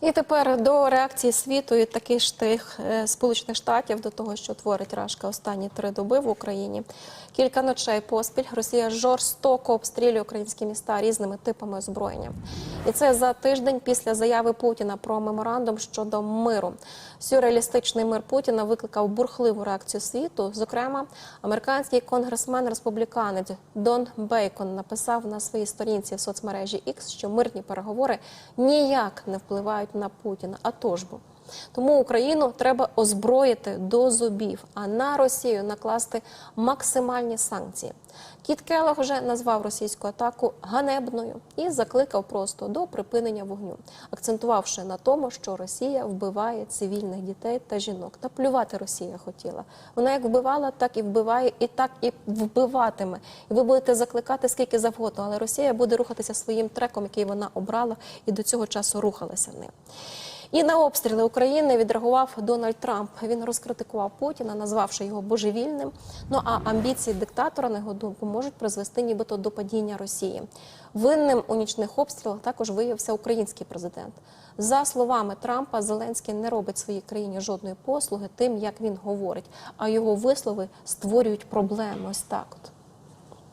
І тепер до реакції світу і таких ж е, сполучених штатів до того, що творить Рашка останні три доби в Україні. Кілька ночей поспіль Росія жорстоко обстрілює українські міста різними типами озброєння. І це за тиждень після заяви Путіна про меморандум щодо миру. Сюрреалістичний мир Путіна викликав бурхливу реакцію світу. Зокрема, американський конгресмен-республіканець Дон Бейкон написав на своїй сторінці в соцмережі X, що мирні переговори ніяк не впливають на Путіна. А то ж бо. Тому Україну треба озброїти до зубів, а на Росію накласти максимальні санкції. Кіт Келлог вже назвав російську атаку ганебною і закликав просто до припинення вогню, акцентувавши на тому, що Росія вбиває цивільних дітей та жінок. Та плювати Росія хотіла. Вона як вбивала, так і вбиває, і так і вбиватиме. І ви будете закликати скільки завгодно, але Росія буде рухатися своїм треком, який вона обрала, і до цього часу рухалася ним. І на обстріли України відреагував Дональд Трамп. Він розкритикував Путіна, назвавши його божевільним. Ну а амбіції диктатора, на його думку, можуть призвести нібито до падіння Росії. Винним у нічних обстрілах також виявився український президент. За словами Трампа, Зеленський не робить своїй країні жодної послуги тим, як він говорить, а його вислови створюють проблеми. Ось так от.